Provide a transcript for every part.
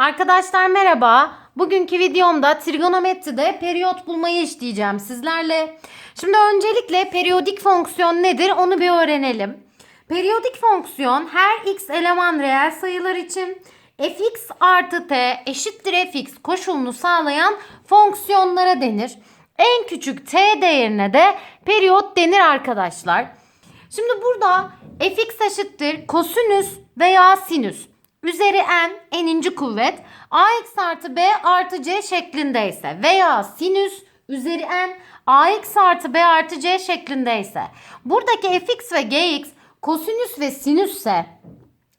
Arkadaşlar merhaba. Bugünkü videomda trigonometride periyot bulmayı işleyeceğim sizlerle. Şimdi öncelikle periyodik fonksiyon nedir onu bir öğrenelim. Periyodik fonksiyon her x eleman reel sayılar için fx artı t eşittir fx koşulunu sağlayan fonksiyonlara denir. En küçük t değerine de periyot denir arkadaşlar. Şimdi burada fx eşittir kosinüs veya sinüs üzeri n eninci kuvvet ax artı b artı c şeklindeyse veya sinüs üzeri n ax artı b artı c şeklindeyse buradaki fx ve gx kosinüs ve sinüsse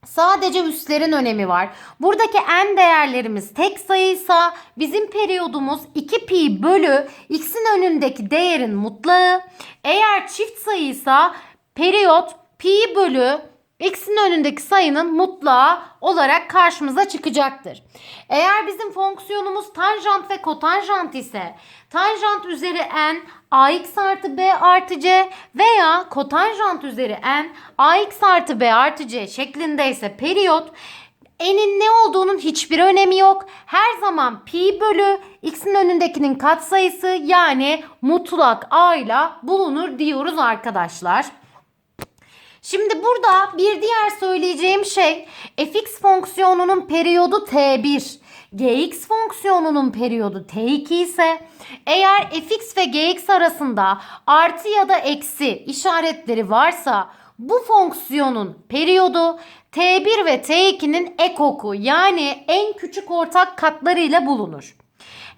Sadece üslerin önemi var. Buradaki n değerlerimiz tek sayıysa bizim periyodumuz 2 pi bölü x'in önündeki değerin mutlağı. Eğer çift sayıysa periyot pi bölü x'in önündeki sayının mutlağı olarak karşımıza çıkacaktır. Eğer bizim fonksiyonumuz tanjant ve kotanjant ise tanjant üzeri n ax artı b artı c veya kotanjant üzeri n ax artı b artı c şeklindeyse periyot n'in ne olduğunun hiçbir önemi yok. Her zaman pi bölü x'in önündekinin katsayısı yani mutlak a ile bulunur diyoruz arkadaşlar. Şimdi burada bir diğer söyleyeceğim şey fx fonksiyonunun periyodu t1, gx fonksiyonunun periyodu t2 ise eğer fx ve gx arasında artı ya da eksi işaretleri varsa bu fonksiyonun periyodu t1 ve t2'nin ekoku yani en küçük ortak katlarıyla bulunur.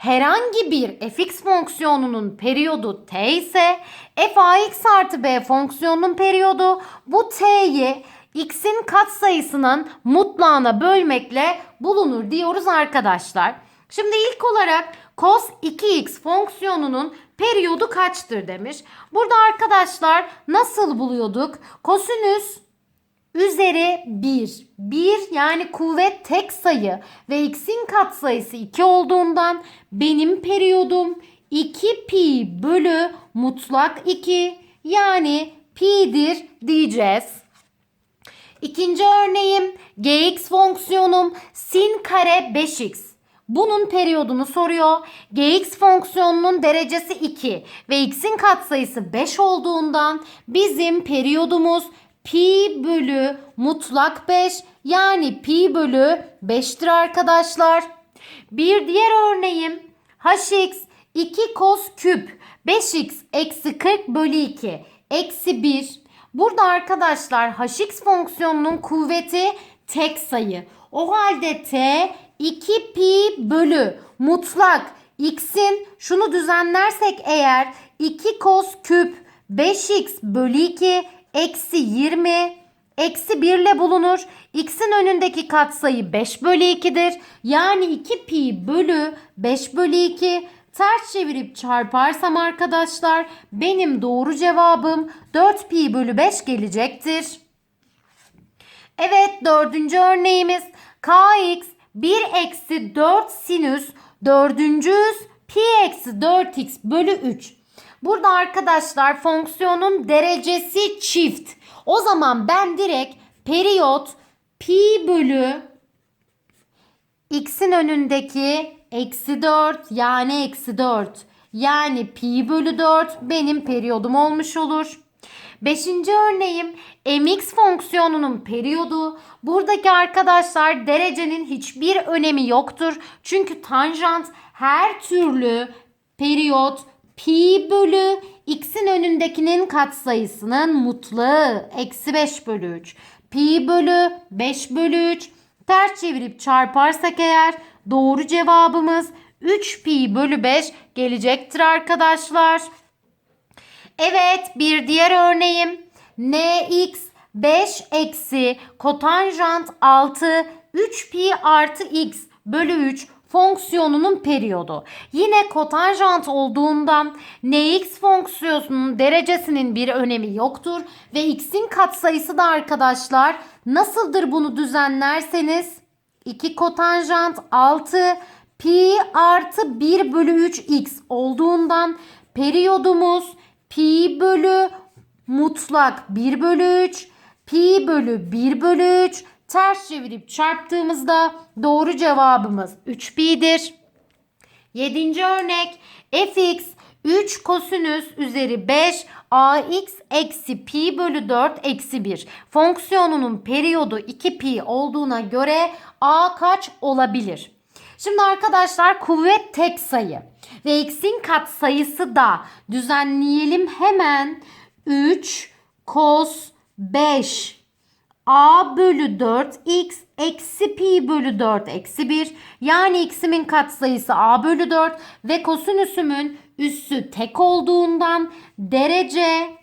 Herhangi bir fx fonksiyonunun periyodu t ise f ax artı b fonksiyonunun periyodu bu t'yi x'in katsayısının mutlağına bölmekle bulunur diyoruz arkadaşlar. Şimdi ilk olarak cos 2x fonksiyonunun periyodu kaçtır demiş. Burada arkadaşlar nasıl buluyorduk? Kosinüs üzeri 1. 1 yani kuvvet tek sayı ve x'in katsayısı 2 olduğundan benim periyodum 2 pi bölü mutlak 2 yani pi'dir diyeceğiz. İkinci örneğim gx fonksiyonum sin kare 5x. Bunun periyodunu soruyor. Gx fonksiyonunun derecesi 2 ve x'in katsayısı 5 olduğundan bizim periyodumuz pi bölü mutlak 5 yani pi bölü 5'tir arkadaşlar. Bir diğer örneğim hx 2 cos küp 5x eksi 40 bölü 2 eksi 1. Burada arkadaşlar hx fonksiyonunun kuvveti tek sayı. O halde t 2 pi bölü mutlak x'in şunu düzenlersek eğer 2 cos küp 5x bölü 2 eksi 20 eksi 1 ile bulunur. X'in önündeki katsayı 5 bölü 2'dir. Yani 2 pi bölü 5 bölü 2 ters çevirip çarparsam arkadaşlar benim doğru cevabım 4 pi bölü 5 gelecektir. Evet dördüncü örneğimiz kx 1 eksi 4 sinüs dördüncü pi eksi 4x bölü 3. Burada arkadaşlar fonksiyonun derecesi çift. O zaman ben direkt periyot pi bölü x'in önündeki eksi 4 yani eksi 4 yani pi bölü 4 benim periyodum olmuş olur. Beşinci örneğim mx fonksiyonunun periyodu. Buradaki arkadaşlar derecenin hiçbir önemi yoktur. Çünkü tanjant her türlü periyot pi bölü x'in önündekinin katsayısının mutlağı eksi 5 bölü 3. Pi bölü 5 bölü 3 ters çevirip çarparsak eğer doğru cevabımız 3 pi bölü 5 gelecektir arkadaşlar. Evet bir diğer örneğim nx 5 eksi kotanjant 6 3 pi artı x bölü 3 fonksiyonunun periyodu. Yine kotanjant olduğundan nx fonksiyonunun derecesinin bir önemi yoktur ve x'in katsayısı da arkadaşlar nasıldır bunu düzenlerseniz 2 kotanjant 6 pi artı 1 bölü 3 x olduğundan periyodumuz pi bölü mutlak 1 bölü 3 pi bölü 1 bölü 3 ters çevirip çarptığımızda doğru cevabımız 3pi'dir. Yedinci örnek fx 3 kosinüs üzeri 5 ax eksi pi bölü 4 eksi 1 fonksiyonunun periyodu 2pi olduğuna göre a kaç olabilir? Şimdi arkadaşlar kuvvet tek sayı ve x'in katsayısı da düzenleyelim hemen 3 cos 5 a bölü 4 x eksi pi bölü 4 eksi 1 yani x'imin katsayısı a bölü 4 ve kosinüsümün üssü tek olduğundan derece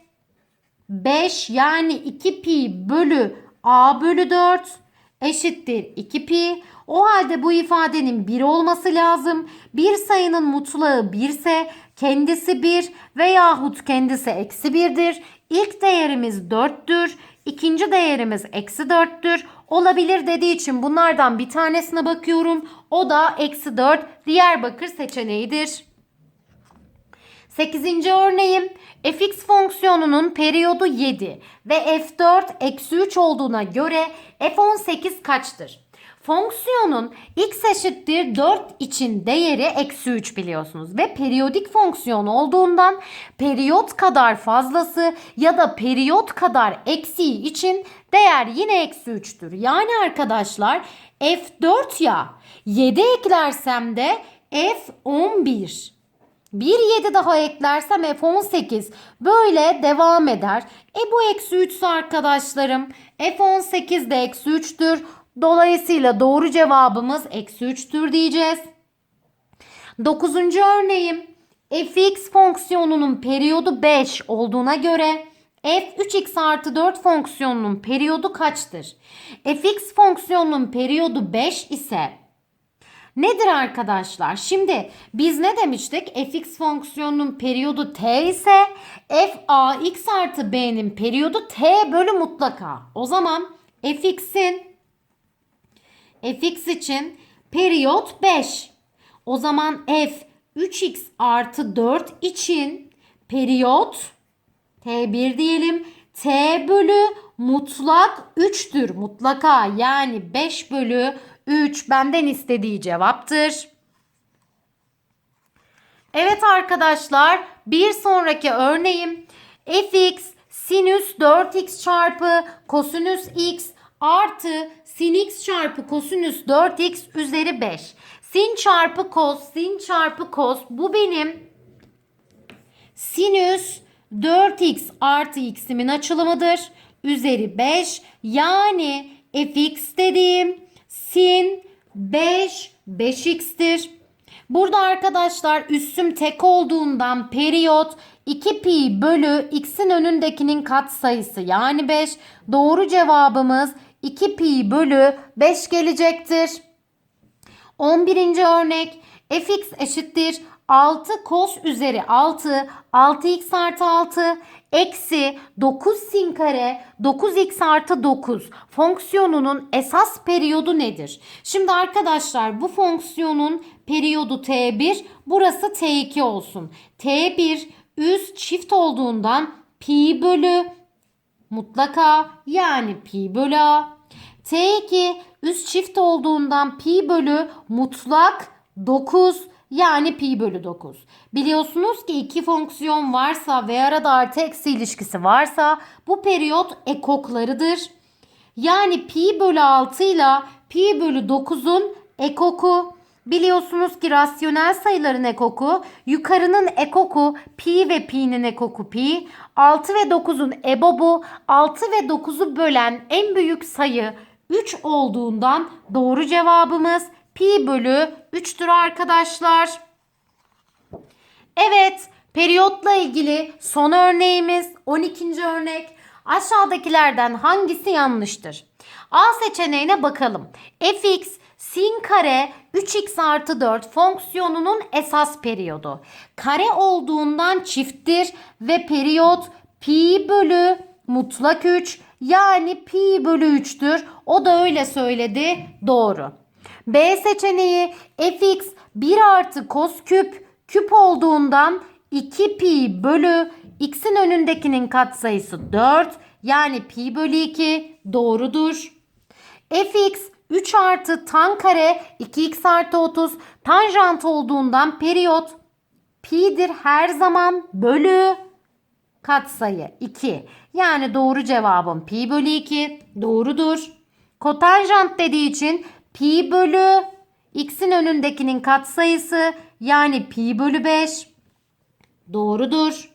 5 yani 2 pi bölü a bölü 4 eşittir 2 pi. O halde bu ifadenin 1 olması lazım. Bir sayının mutlağı 1 ise kendisi 1 veyahut kendisi eksi 1'dir. İlk değerimiz 4'tür. İkinci değerimiz eksi 4'tür. Olabilir dediği için bunlardan bir tanesine bakıyorum. O da eksi 4 Diyarbakır seçeneğidir. 8. örneğim fx fonksiyonunun periyodu 7 ve f4 eksi 3 olduğuna göre f18 kaçtır? Fonksiyonun x eşittir 4 için değeri eksi 3 biliyorsunuz ve periyodik fonksiyon olduğundan periyot kadar fazlası ya da periyot kadar eksiği için değer yine eksi 3'tür. Yani arkadaşlar f4 ya 7 eklersem de f11 bir 7 daha eklersem F18 böyle devam eder. E bu eksi 3 ise arkadaşlarım F18 de eksi 3'tür. Dolayısıyla doğru cevabımız eksi 3'tür diyeceğiz. Dokuzuncu örneğim fx fonksiyonunun periyodu 5 olduğuna göre f 3x artı 4 fonksiyonunun periyodu kaçtır? fx fonksiyonunun periyodu 5 ise Nedir arkadaşlar? Şimdi biz ne demiştik? fx fonksiyonunun periyodu t ise f a x artı b'nin periyodu t bölü mutlaka. O zaman fx'in fx için periyot 5. O zaman f 3x artı 4 için periyot t1 diyelim. t bölü mutlak 3'tür. Mutlaka yani 5 bölü 3 benden istediği cevaptır. Evet arkadaşlar bir sonraki örneğim fx sinüs 4x çarpı kosinüs x artı sin x çarpı kosinüs 4x üzeri 5. Sin çarpı kos, sin çarpı kos bu benim sinüs 4x artı x'imin açılımıdır. Üzeri 5 yani fx dediğim sin 5 5x'tir. Burada arkadaşlar üssüm tek olduğundan periyot 2 pi bölü x'in önündekinin katsayısı yani 5. Doğru cevabımız 2 pi bölü 5 gelecektir. 11. örnek fx eşittir 6 cos üzeri 6 6x artı 6 eksi 9 sin kare 9x artı 9 fonksiyonunun esas periyodu nedir? Şimdi arkadaşlar bu fonksiyonun periyodu t1 burası t2 olsun. t1 üst çift olduğundan pi bölü mutlaka yani pi bölü a. t2 üst çift olduğundan pi bölü mutlak 9 yani pi bölü 9. Biliyorsunuz ki iki fonksiyon varsa ve arada artı eksi ilişkisi varsa bu periyot ekoklarıdır. Yani pi bölü 6 ile pi bölü 9'un ekoku. Biliyorsunuz ki rasyonel sayıların ekoku, yukarının ekoku pi ve pi'nin ekoku pi, 6 ve 9'un ebobu, 6 ve 9'u bölen en büyük sayı 3 olduğundan doğru cevabımız pi bölü 3'tür arkadaşlar. Evet, periyotla ilgili son örneğimiz 12. örnek. Aşağıdakilerden hangisi yanlıştır? A seçeneğine bakalım. fx sin kare 3x artı 4 fonksiyonunun esas periyodu. Kare olduğundan çifttir ve periyot pi bölü mutlak 3 yani pi bölü 3'tür. O da öyle söyledi. Doğru. B seçeneği fx 1 artı kos küp küp olduğundan 2 pi bölü x'in önündekinin katsayısı 4 yani pi bölü 2 doğrudur. fx 3 artı tan kare 2x artı 30 tanjant olduğundan periyot pi'dir her zaman bölü katsayı 2. Yani doğru cevabım pi bölü 2 doğrudur. Kotanjant dediği için pi bölü x'in önündekinin katsayısı yani pi bölü 5 doğrudur.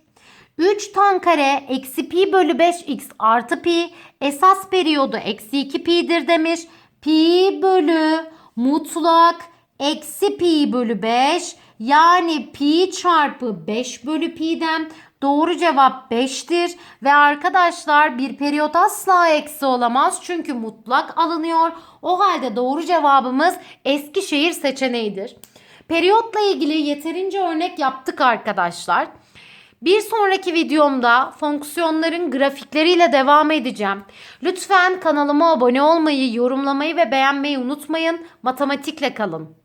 3 tan kare eksi pi bölü 5x artı pi esas periyodu eksi 2 pi'dir demiş. Pi bölü mutlak eksi pi bölü 5 yani pi çarpı 5 bölü pi'den doğru cevap 5'tir. Ve arkadaşlar bir periyot asla eksi olamaz çünkü mutlak alınıyor. O halde doğru cevabımız Eskişehir seçeneğidir. Periyotla ilgili yeterince örnek yaptık arkadaşlar. Bir sonraki videomda fonksiyonların grafikleriyle devam edeceğim. Lütfen kanalıma abone olmayı, yorumlamayı ve beğenmeyi unutmayın. Matematikle kalın.